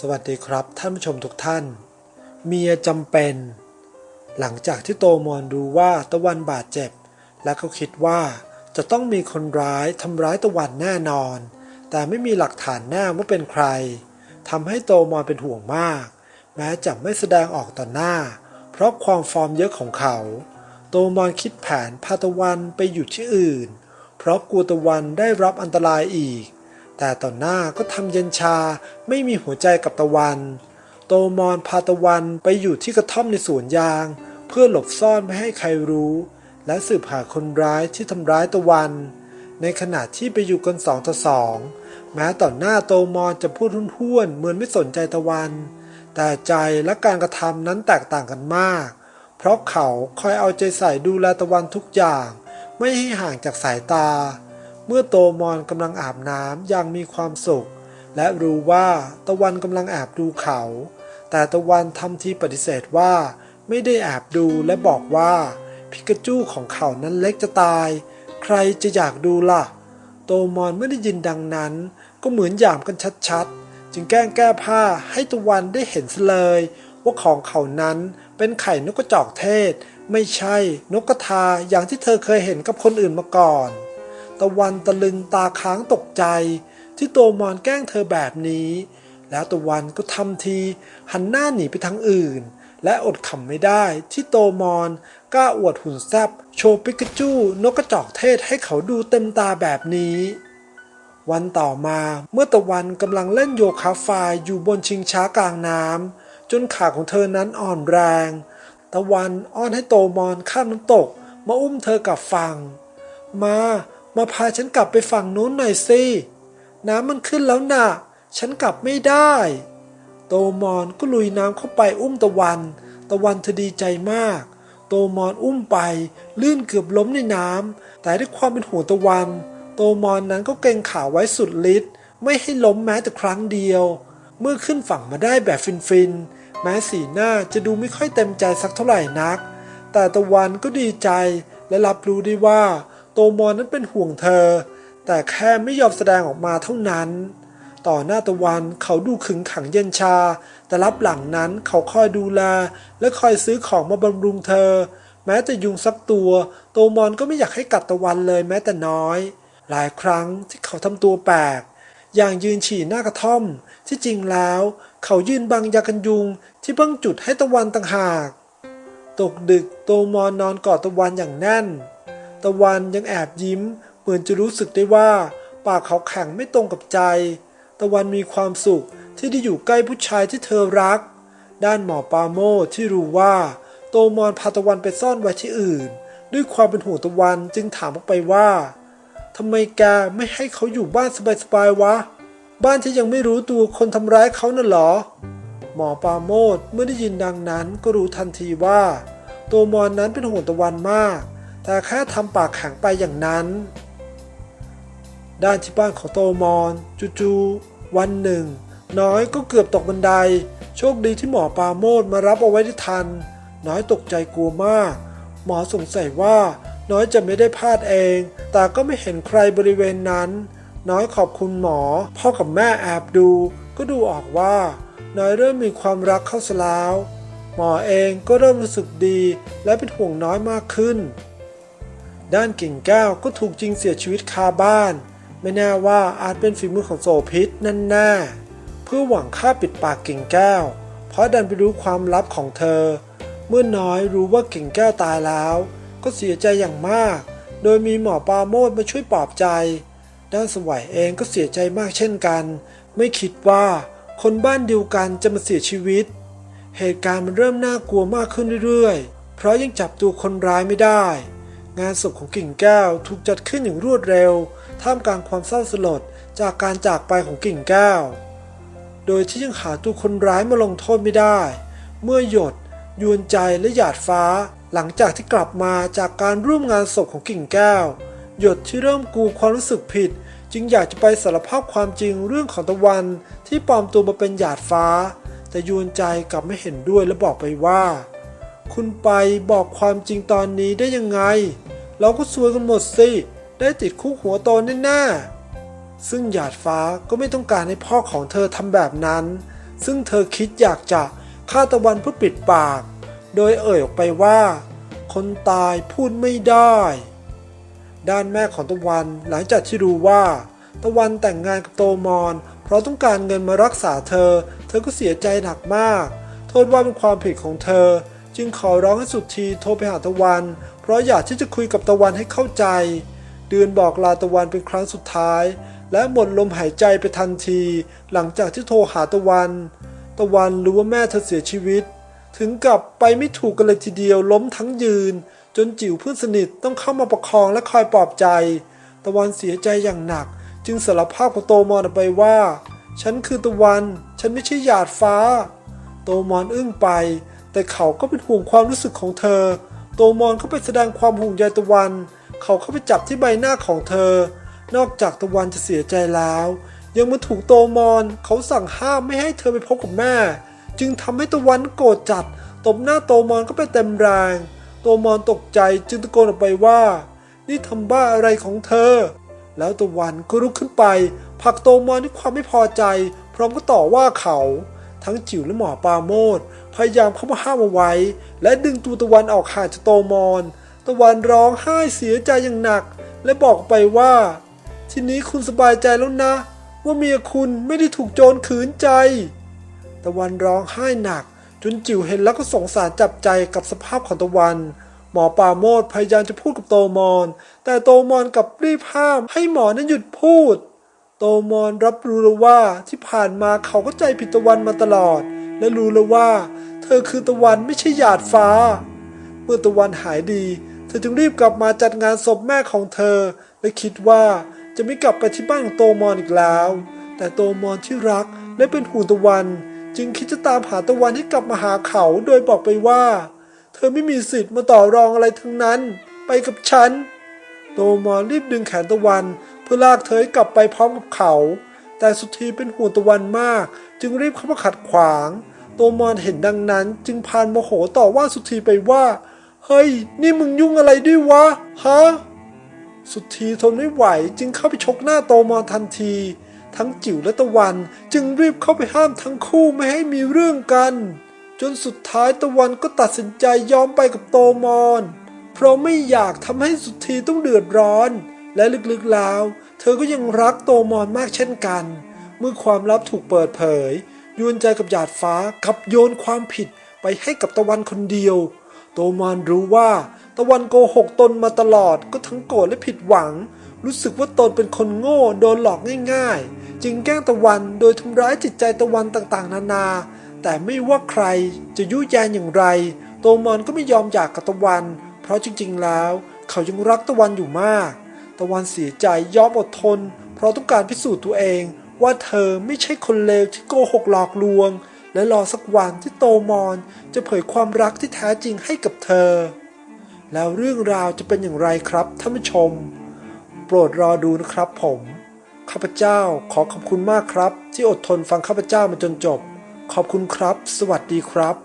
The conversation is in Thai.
สวัสดีครับท่านผู้ชมทุกท่าน เมียจำเป็น หลังจากที่โตมอนดูว่าตะวันบาดเจ็บ และเขาคิดว่าจะต้องมีคนร้ายทำร้ายตะวันแน่นอน แต่ไม่มีหลักฐานแน่ว่าเป็นใครทำให้โตมอนเป็นห่วงมาก แม้จะไม่แสดงออกต่อหน้า เพราะความฟอร์มเยอะของเขา โตมอนคิดแผนพาตะวันไปอยู่ที่อื่น เพราะกลัวตะวันได้รับอันตรายอีก แต่ต่อหน้าก็ทำเย็นชาไม่มีหัวใจกับตะวัน โตมอนพาตะวันไปอยู่ที่กระท่อมในสวนยาง เพื่อหลบซ่อนไม่ให้ใครรู้ และสืบหาคนร้ายที่ทำร้ายตะวัน ในขณะที่ไปอยู่กันสองต่อสองแม้ต่อหน้าโตมอนจะพูดทุ่นๆเหมือนไม่สนใจตะวัน แต่ใจและการกระทำนั้นแตกต่างกันมาก เพราะเขาคอยเอาใจใส่ดูแลตะวันทุกอย่าง ไม่ให้ห่างจากสายตา เมื่อโตมอนกำลังอาบน้ำอย่างมีความสุข และรู้ว่าตะวันกำลังแอบดูเขา แต่ตะวันทำทีปฏิเสธว่า ไม่ได้แอบดูและบอกว่าพิกาจูของเขานั้นเล็กจะตาย ใครจะอยากดูล่ะ โตมอนเมื่อได้ยินดังนั้น ก็เหมือนหยามกันชัดๆ จึงแกล้งแก้ผ้าให้ตะวันได้เห็นเลย ว่าของเขานั้นเป็นไข่นกกระจอกเทศ ไม่ใช่นกกระทาอย่างที่เธอเคยเห็นกับคนอื่นมาก่อน ตะวันตะลึงตาค้างตกใจ ที่โตมอนแกล้งเธอแบบนี้ แล้วตะวันก็ทำทีหันหน้าหนีไปทางอื่น และอดขำไม่ได้ที่โตมอนกล้าอวดหุ่นแซบโชว์ปิกาจูนกกระจอกเทศให้เขาดูเต็มตาแบบนี้วันต่อมาเมื่อตะวันกำลังเล่นโยคะไฟอยู่บนชิงช้ากลางน้ำจนขาของเธอนั้นอ่อนแรง ตะวันอ้อนให้โตมอนข้ามน้ำตก มาอุ้มเธอกลับฝั่งมา มาพาฉันกลับไปฝั่งนู้นหน่อยสิ น้ำมันขึ้นแล้วนะ่ะ ฉันกลับไม่ได้ โตมอนก็ลุยน้ำเข้าไปอุ้มตะวัน ตะวันเธอดีใจมาก โตมอนอุ้มไป ลื่นเกือบล้มในน้ำ แต่ด้วยความเป็นห่วงตะวัน โตมอนนั้นก็เกรงขาไว้สุดฤทธิ์ ไม่ให้ล้มแม้แต่ครั้งเดียว เมื่อขึ้นฝั่งมาได้แบบฟินๆ แม้สีหน้าจะดูไม่ค่อยเต็มใจสักเท่าไหร่นัก แต่ตะวันก็ดีใจและรับรู้ได้ว่า โตมอนนั้นเป็นห่วงเธอ แต่แค่ไม่ยอมแสดงออกมาเท่านั้น ต่อหน้าตะวันเขาดูขึงขังเย็นชา แต่รับหลังนั้นเขาคอยดูแล และคอยซื้อของมาบำรุงเธอ แม้แต่ยุงสักตัว โตมอนก็ไม่อยากให้กัดตะวันเลยแม้แต่น้อย หลายครั้งที่เขาทำตัวแปลกอย่างยืนฉี่หน้ากระท่อม ที่จริงแล้ว เขายืนบังยากันยุงที่เพิ่งจุดให้ตะวันต่างหาก ตกดึกโตมอนนอนกอดตะวันอย่างแน่น ตะวันยังแอบยิ้ม เหมือนจะรู้สึกได้ว่า ปากเขาแข็งไม่ตรงกับใจ ตะวันมีความสุขที่ได้อยู่ใกล้ผู้ชายที่เธอรัก ด้านหมอปาโมที่รู้ว่า โตมอนพาตะวันไปซ่อนไว้ที่อื่น ด้วยความเป็นห่วงตะวันจึงถามออกไปว่าทำไมแกไม่ให้เขาอยู่บ้านสบายๆวะ บ้านที่ยังไม่รู้ตัวคนทำร้ายเขาน่ะหรอ หมอปาโมดเมื่อได้ยินดังนั้นก็รู้ทันทีว่า โตมอนนั้นเป็นห่วงตะวันมาก แต่แค่ทำปากแข็งไปอย่างนั้น ด้านที่บ้านของโตมอน จู่ๆวันหนึ่ง น้อยก็เกือบตกบันได โชคดีที่หมอปาโมดมารับเอาไว้ได้ทัน น้อยตกใจกลัวมาก หมอสงสัยว่าน้อยจะไม่ได้พลาดเอง แต่ก็ไม่เห็นใครบริเวณนั้น น้อยขอบคุณหมอ พ่อกับแม่แอบดู ก็ดูออกว่า น้อยเริ่มมีความรักเข้าสล้วหมอเองก็เริ่มรู้สึกดีและเป็นห่วงน้อยมากขึ้น ด้านกิ่งแก้วก็ถูกจริงเสียชีวิตคาบ้าน ไม่แน่ว่าอาจเป็นฝีมือของโสพิษนั่นแน่เพื่อหวังฆ่าปิดปากกิ่งแก้ว เพราะดันไปรู้ความลับของเธอ เมื่อน้อยรู้ว่ากิ่งแก้วตายแล้ว ก็เสียใจอย่างมาก โดยมีหมอปาโมดมาช่วยปลอบใจ ด้านสวัยเองก็เสียใจมากเช่นกัน ไม่คิดว่าคนบ้านเดียวกันจะมาเสียชีวิต เหตุการณ์มันเริ่มน่ากลัวมากขึ้นเรื่อยๆ เพราะยังจับตัวคนร้ายไม่ได้ งานศพของกิ่งแก้วถูกจัดขึ้นอย่างรวดเร็ว ท่ามกลางความเศร้าสลดจากการจากไปของกิ่งแก้ว โดยที่ยังหาตัวคนร้ายมาลงโทษไม่ได้ เมื่อหยดยวนใจและหยาดฟ้า หลังจากที่กลับมาจากการร่วมงานศพของกิ่งแก้ว หยดที่เริ่มกลัวความรู้สึกผิด จึงอยากจะไปสารภาพความจริงเรื่องของตะวันที่ปลอมตัวมาเป็นหยาดฟ้า แต่ยวนใจกลับไม่เห็นด้วยและบอกไปว่า คุณไปบอกความจริงตอนนี้ได้ยังไง เราก็ซวยกันหมดสิ ได้ติดคุกหัวโตแน่ๆซึ่งหยาดฟ้าก็ไม่ต้องการให้พ่อของเธอทำแบบนั้น ซึ่งเธอคิดอยากจะฆ่าตะวันเพื่อปิดปาก โดยเอ่ยออกไปว่า คนตายพูดไม่ได้ ด้านแม่ของตะวันหลังจากที่รู้ว่า ตะวันแต่งงานกับโตมอนเพราะต้องการเงินมารักษาเธอ เธอก็เสียใจหนักมาก โทษว่าเป็นความผิดของเธอ จึงขอร้องให้สุดทีโทรไปหาตะวัน เพราะอยากที่จะคุยกับตะวันให้เข้าใจ เดือนบอกลาตะวันเป็นครั้งสุดท้าย และหมดลมหายใจไปทันที หลังจากที่โทรหาตะวัน ตะวันรู้ว่าแม่เธอเสียชีวิต ถึงกับไปไม่ถูกกันเลยทีเดียวล้มทั้งยืน จนจิ๋วเพื่อนสนิทต้องเข้ามาประคองและคอยปลอบใจ ตะวันเสียใจอย่างหนัก จึงสารภาพกับโตมอนไปว่า ฉันคือตะวัน ฉันไม่ใช่หยาดฟ้า โตมอนอึ้งไป แต่เขาก็เป็นห่วงความรู้สึกของเธอ โตมอนก็ไปแสดงความห่วงใยตะวัน เขาเข้าไปจับที่ใบหน้าของเธอ นอกจากตะวันจะเสียใจแล้ว ยังมาถูกโตมอนเขาสั่งห้ามไม่ให้เธอไปพบกับแม่ จึงทำให้ตะวันโกรธจัด ตบหน้าโตมอนก็ไปเต็มแรงโตมอนตกใจจึงตะโกนออกไปว่า นี่ทำบ้าอะไรของเธอ แล้วตะวันก็ลุกขึ้นไปผลักโตมอนด้วยความไม่พอใจ พร้อมก็ต่อว่าเขา ทั้งจิ๋วและหมอปาโมดพยายามเข้ามาห้ามเอาไว้ และดึงตัวตะวันออกห่างจากโตมอน ตะวันร้องไห้เสียใจอย่างหนัก และบอกไปว่า ทีนี้คุณสบายใจแล้วนะ ว่าเมียคุณไม่ได้ถูกโจรขืนใจ ตะวันร้องไห้หนัก จนจิ๋วเห็นแล้วก็สงสารจับใจกับสภาพของตะวัน หมอปาโมดพยายามจะพูดกับโตมอน แต่โตมอนกลับรีบห้ามให้หมอนั้นหยุดพูด โตมอนรับรู้แล้วว่าที่ผ่านมาเขาก็ใจผิดตะวันมาตลอด และรู้แล้วว่า เธอคือตะวันไม่ใช่หยาดฟ้า เมื่อตะวันหายดี เธอจึงรีบกลับมาจัดงานศพแม่ของเธอ และคิดว่าจะไม่กลับไปที่บ้านของโตมอนอีกแล้ว แต่โตมอนที่รักและเป็นห่วงตะวัน จึงคิดจะตามหาตะวันให้กลับมาหาเขาโดยบอกไปว่า เธอไม่มีสิทธิ์มาต่อรองอะไรทั้งนั้น ไปกับฉัน โตมอรีบดึงแขนตะวัน เพื่อลากเธอให้กลับไปพร้อมกับเขา แต่สุธีเป็นห่วงตะวันมาก จึงรีบเข้ามาขัดขวาง โตมอนเห็นดังนั้นจึงพานโมโหต่อว่าสุธีไปว่า เฮ้ย นี่มึงยุ่งอะไรด้วยวะ ฮะ สุธีทนไม่ไหวจึงเข้าไปชกหน้าโตมอนทันที ทั้งจิ๋วและตะวันจึงรีบเข้าไปห้ามทั้งคู่ไม่ให้มีเรื่องกัน จนสุดท้ายตะวันก็ตัดสินใจยอมไปกับโตมอน เพราะไม่อยากทำให้สุธีต้องเดือดร้อน และลึกๆแล้ว เธอก็ยังรักโตมอนมากเช่นกัน เมื่อความลับถูกเปิดเผยยวนใจกับหยาดฟ้ากับโยนความผิดไปให้กับตะวันคนเดียว โตมอนรู้ว่า ตะวันโกหกตนมาตลอดก็ทั้งโกรธและผิดหวัง รู้สึกว่าตนเป็นคนโง่โดนหลอกง่ายๆ จึงแกล้งตะวันโดยทำร้ายจิตใจตะวันต่างๆ นานา แต่ไม่ว่าใครจะยุแยงอย่างไร โตมอนก็ไม่ยอมหย่ากกับตะวัน เพราะจริงๆแล้ว เขายังรักตะวันอยู่มาก ตะวันเสียใจยอมอดทน เพราะต้องการพิสูจน์ตัวเอง ว่าเธอไม่ใช่คนเลวที่โกหกหลอกลวง และรอสักวันที่โตมอนจะเผยความรักที่แท้จริงให้กับเธอ แล้วเรื่องราวจะเป็นอย่างไรครับท่านผู้ชม โปรดรอดูนะครับผมข้าพเจ้าขอขอบคุณมากครับ ที่อดทนฟังข้าพเจ้ามาจนจบ ขอบคุณครับ สวัสดีครับ